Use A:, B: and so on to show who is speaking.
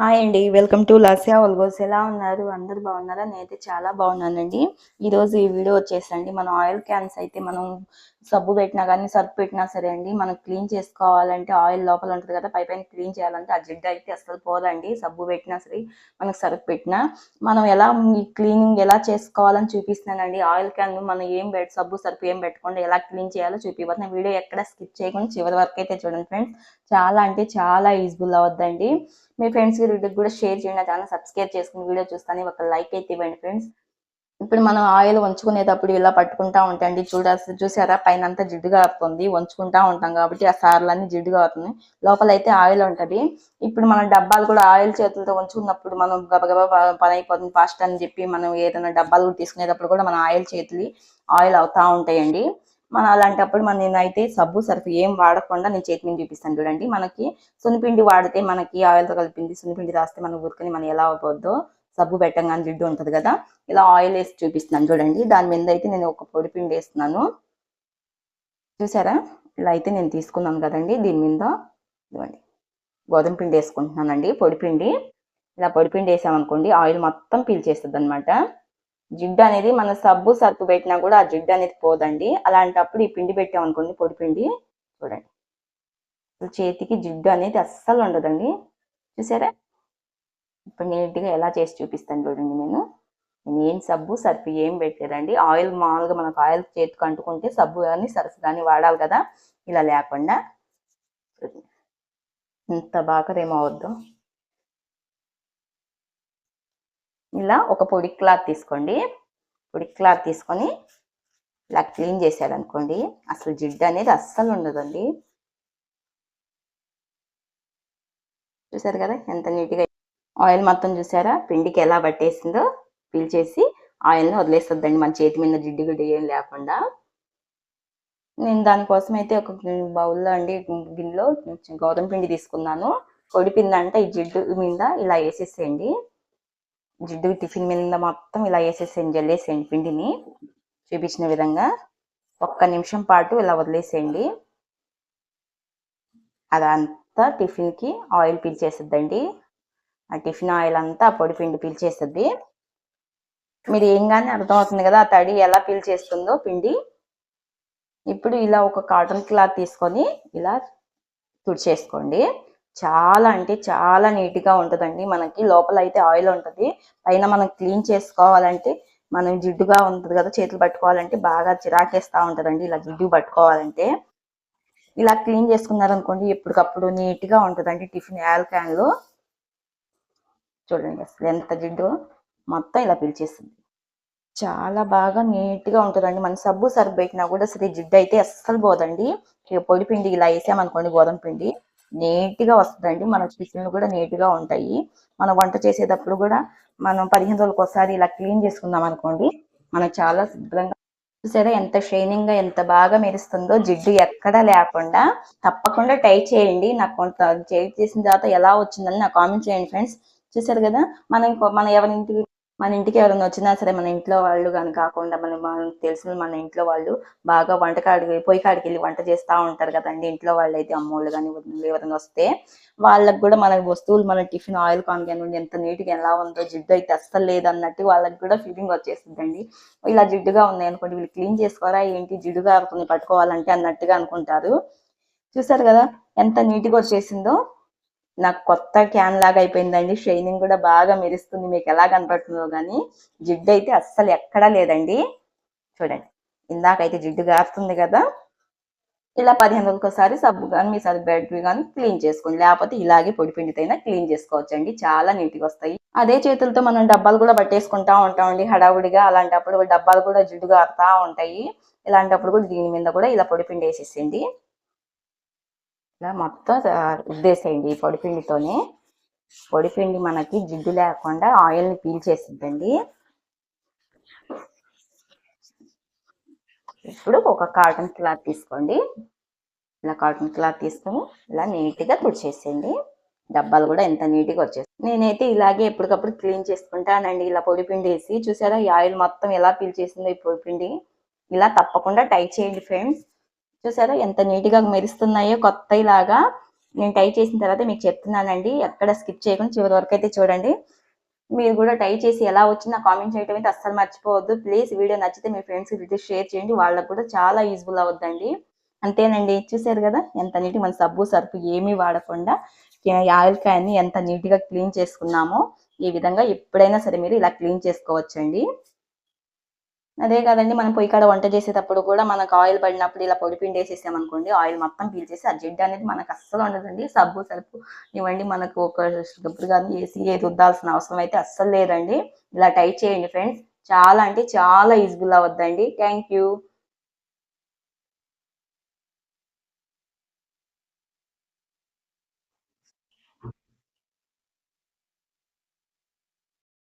A: Hi అండి welcome to Lasya ఒల్గోస్. ఎలా ఉన్నారు? అందరు బాగున్నారా? నేనైతే చాలా బాగున్నానండి. ఈరోజు ఈ వీడియో వచ్చేసండి మనం ఆయిల్ క్యాన్స్ అయితే మనం సబ్బు పెట్టినా కానీ సర్ఫ్ పెట్టినా సరే అండి మనం క్లీన్ చేసుకోవాలంటే ఆయిల్ లోపల ఉంటుంది కదా పై పైన క్లీన్ చేయాలంటే ఆ జిడ్డు అయితే అసలు పోదండి. సబ్బు పెట్టినా సరే మనకు సర్ఫ్ పెట్టినా. మనం ఎలా క్లీనింగ్ ఎలా చేసుకోవాలని చూపిస్తున్నానండి. ఆయిల్ క్యాన్ మనం ఏం పెట్ సబ్బు సర్ఫ్ ఏం పెట్టకుండా ఎలా క్లీన్ చేయాలో చూపిపోతున్నా వీడియో ఎక్కడ స్కిప్ చేయకుండా చివరి వరకు అయితే చూడండి ఫ్రెండ్స్. చాలా అంటే చాలా యూజ్ఫుల్ అవద్దండి. మీ ఫ్రెండ్స్ వీడియోకి కూడా షేర్ చేయండి. ఛానల్ సబ్స్క్రైబ్ చేసుకుని వీడియో చూస్తాను ఒక లైక్ అయితే ఇవ్వండి ఫ్రెండ్స్. ఇప్పుడు మనం ఆయిల్ వంచుకునేటప్పుడు ఇలా పట్టుకుంటా ఉంటాయండి. చూడాల్సి చూసారా? పైన అంతా జిడ్డుగా అవుతుంది వంచుకుంటా ఉంటాం కాబట్టి ఆ సార్లన్నీ జిడ్డుగా అవుతుంది లోపల అయితే ఆయిల్ ఉంటది. ఇప్పుడు మనం డబ్బాలు కూడా ఆయిల్ చేతులతో వంచుకున్నప్పుడు మనం గబగబా పని అయిపోతుంది ఫాస్ట్ అని చెప్పి మనం ఏదైనా డబ్బాలు తీసుకునేటప్పుడు కూడా మన ఆయిల్ చేతులు ఆయిల్ అవుతా ఉంటాయండి. మనం అలాంటప్పుడు మన నేనైతే సబ్బు సర్ఫ్ ఏం వాడకుండా నేను చేతి మీద చూపిస్తాను చూడండి. మనకి సున్నిపిండి వాడితే మనకి ఆయిల్తో కలిపింది. సున్నిపిండి రాస్తే మనం ఊరుకొని మనం ఎలా అవ్వద్దో సబ్బు పెట్టంగానే జిడ్డు ఉంటుంది కదా? ఇలా ఆయిల్ వేసి చూపిస్తున్నాను చూడండి. దాని మీద అయితే నేను ఒక పొడి పిండి వేస్తున్నాను. చూసారా? ఇలా అయితే నేను తీసుకున్నాను కదండి దీని మీద. ఇదిగోండి. గోధుమ పిండి వేసుకుంటున్నానండి పొడి పిండి. ఇలా పొడి పిండి వేసామనుకోండి ఆయిల్ మొత్తం పీల్చేస్తుంది అనమాట జిడ్డు అనేది మన సబ్బు సర్పు పెట్టినా కూడా ఆ జిడ్డు అనేది పోదండి. అలాంటప్పుడు ఈ పిండి పెట్టామనుకోండి పొడి పిండి. చూడండి. అసలు చేతికి జిడ్డు అనేది అస్సలు ఉండదండి. చూసారా? ఇప్పుడు నీట్గా ఎలా చేసి చూపిస్తాను చూడండి నేను. నేను ఏం సబ్బు సర్ఫ్ ఏం పెట్టలేదండి. ఆయిల్ మామూలుగా మనకు ఆయిల్ చేతికి అంటుకుంటే సబ్బు కానీ సర్ఫ్ కానీ వాడాలి కదా. ఇలా లేకుండా ఇంత బాగా ఏమవద్దు ఇలా ఒక పొడి క్లాత్ తీసుకోండి. పొడి క్లాత్ తీసుకొని ఇలా క్లీన్ చేసారనుకోండి అసలు జిడ్డు అనేది అస్సలు ఉండదండి. చూసారు కదా ఎంత నీట్గా ఆయిల్ మొత్తం చూసారా? పిండికి ఎలా పట్టేసిందో పీల్చేసి ఆయిల్ని వదిలేస్తుందండి మన చేతి మీద జిడ్డు గిడ్డు ఏం లేకుండా. నేను దానికోసం అయితే ఒక బౌల్లో అండి గిన్నెలో గోధుమ పిండి తీసుకున్నాను. పొడి పిండి అంటే ఈ జిడ్డు మీద ఇలా వేసేసేయండి. జిడ్డు టిఫిన్ మీద మొత్తం ఇలా వేసేసేయండి జల్లేసేయండి పిండిని. చూపించిన విధంగా ఒక్క నిమిషం పాటు ఇలా వదిలేసేయండి. అదంతా టిఫిన్కి ఆయిల్ పీల్చేసిద్దండి. ఆ టిఫిన్ ఆయిల్ అంతా ఆ పొడి పిండి పీల్చేస్తుంది. మీరు ఏం కానీ అర్థమవుతుంది కదా ఆ తడి ఎలా పీల్చేస్తుందో పిండి. ఇప్పుడు ఇలా ఒక కాటన్ క్లాత్ తీసుకొని ఇలా తుడిచేసుకోండి. చాలా అంటే చాలా నీట్గా ఉంటుందండి. మనకి లోపల అయితే ఆయిల్ ఉంటుంది. పైన మనం క్లీన్ చేసుకోవాలంటే మనం జిడ్డుగా ఉంటుంది కదా చేతులు పట్టుకోవాలంటే బాగా చిరాకేస్తూ ఉంటుందండి. ఇలా జిడ్డు పట్టుకోవాలంటే. ఇలా క్లీన్ చేసుకున్నారనుకోండి ఎప్పటికప్పుడు నీట్గా ఉంటుందండి టిఫిన్ యాల్ క్యాన్లో చూడండి అసలు ఎంత జిడ్డు. మొత్తం ఇలా పిలిచేస్తుంది. చాలా బాగా నీట్గా ఉంటుందండి. మన సబ్బు సర్ఫ్ పెట్టినా కూడా అసలు జిడ్డు అయితే అస్సలు పోదండి. ఇక పొడి పిండి ఇలా వేసామనుకోండి గోధుమ పిండి నీట్గా వస్తుందండి. మన టిఫిన్లు కూడా నీట్గా ఉంటాయి. మనం వంట చేసేటప్పుడు కూడా మనం పదిహేను రోజులకు ఒకసారి ఇలా క్లీన్ చేసుకుందాం అనుకోండి మనం చాలా శుభ్రంగా చూసారా ఎంత షైనింగ్గా ఎంత బాగా మెరుస్తుందో. జిడ్డు ఎక్కడా లేకుండా తప్పకుండా టై చేయండి. నాకు కొంత చేసిన తర్వాత ఎలా వచ్చిందని నాకు కామెంట్ చేయండి ఫ్రెండ్స్. చూసారు కదా? మనం మన ఎవరి ఇంటికి మన ఇంటికి ఎవరైనా వచ్చినా సరే మన ఇంట్లో వాళ్ళు కానీ కాకుండా మన మనకు తెలిసిన మన ఇంట్లో వాళ్ళు బాగా వంటకాడికి పొయ్యి కాడికి వెళ్ళి వంట చేస్తూ ఉంటారు కదండి. ఇంట్లో వాళ్ళు అయితే అమ్మోళ్ళు కానీ ఎవరైనా వస్తే వాళ్ళకి కూడా మన వస్తువులు మన టిఫిన్ ఆయిల్ కాన్ కానివ్వండి ఎంత నీట్గా ఎలా ఉందో జిడ్డు అయితే అస్సలు లేదన్నట్టు వాళ్ళకి కూడా ఫీలింగ్ వచ్చేస్తుందండి. ఇలా జిడ్డుగా ఉన్నాయి అనుకోండి వీళ్ళు క్లీన్ చేసుకోరా? ఏంటి? జిడ్డుగా పట్టుకోవాలంటే అన్నట్టుగా అనుకుంటారు. చూసారు కదా? ఎంత నీట్గా వచ్చేసిందో నాకు కొత్త క్యాన్ లాగా అయిపోయిందండి. షైనింగ్ కూడా బాగా మెరుస్తుంది. మీకు ఎలా కనపడుతుందో కానీ జిడ్డు అయితే అస్సలు ఎక్కడా లేదండి. చూడండి. ఇందాకైతే జిడ్డు గారుతుంది కదా. ఇలా పదిహేను రోజులకోసారి సబ్బు కానీ మీ సబ్బు బెడ్ కానీ క్లీన్ చేసుకోండి. లేకపోతే ఇలాగే పొడి పిండితైనా క్లీన్ చేసుకోవచ్చు అండి చాలా నీట్గా వస్తాయి. అదే చేతులతో మనం డబ్బాలు కూడా పట్టేసుకుంటా ఉంటామండి. హడావుడిగా అలాంటప్పుడు డబ్బాలు కూడా జిడ్డు గారుతా ఉంటాయి. ఇలాంటప్పుడు కూడా దీని మీద కూడా ఇలా పొడి పిండి వేసేసేయండి. ఇలా మొత్తం ఉద్దేశండి ఈ పొడిపిండితోనే. పొడిపిండి మనకి జిడ్డు లేకుండా ఆయిల్ని పీల్చేసిద్దండి ఇప్పుడు ఒక కాటన్ క్లాత్ తీసుకోండి. ఇలా కాటన్ క్లాత్ తీసుకొని ఇలా నీట్గా తుడిచేసేయండి. డబ్బాలు కూడా ఎంత నీట్గా వచ్చేస్తాయి. నేనైతే ఇలాగే ఎప్పటికప్పుడు క్లీన్ చేసుకుంటానండి. ఇలా పొడి పిండి వేసి చూసారా ఈ ఆయిల్ మొత్తం ఎలా పీల్చేసిందో ఈ పొడిపిండి. ఇలా తప్పకుండా టై చేయండి ఫ్రెండ్స్. చూసారా? ఎంత నీట్గా మెరుస్తున్నాయో కొత్త ఇలాగా నేను టై చేసిన తర్వాత మీకు చెప్తున్నానండి. ఎక్కడ స్కిప్ చేయకుండా చివరి వరకు అయితే చూడండి. మీరు కూడా టై చేసి ఎలా వచ్చిందో కామెంట్ చేయడం అయితే అస్సలు మర్చిపోవద్దు. ప్లీజ్ వీడియో నచ్చితే మీ ఫ్రెండ్స్కి రిలీజ్ షేర్ చేయండి. వాళ్ళకు కూడా చాలా యూజ్ఫుల్ అవుద్దండి. అంతేనండి. చూసారు కదా? ఎంత నీట్గా మన సబ్బు సర్ఫ్ ఏమీ వాడకుండా ఆయిల్ ఎంత నీట్గా క్లీన్ చేసుకున్నామో ఈ విధంగా ఎప్పుడైనా సరే మీరు ఇలా క్లీన్ చేసుకోవచ్చండి. అదే కాదండి మనం పొయ్యి కాడ వంట చేసేటప్పుడు కూడా మనకు ఆయిల్ పడినప్పుడు ఇలా పొడి పిండి వేసేసాం అనుకోండి ఆయిల్ మొత్తం పీల్చేసి ఆ జిడ్డు అనేది మనకు అస్సలు ఉండదండి. సబ్బు సరుపు ఇవ్వండి మనకు ఒక గబ్బులు కానీ వేసి ఏది ఉద్దాల్సిన అవసరం అయితే అస్సలు లేదండి. ఇలా టైట్ చేయండి ఫ్రెండ్స్. చాలా అంటే చాలా యూజ్ఫుల్ అవద్దండి థ్యాంక్ యూ.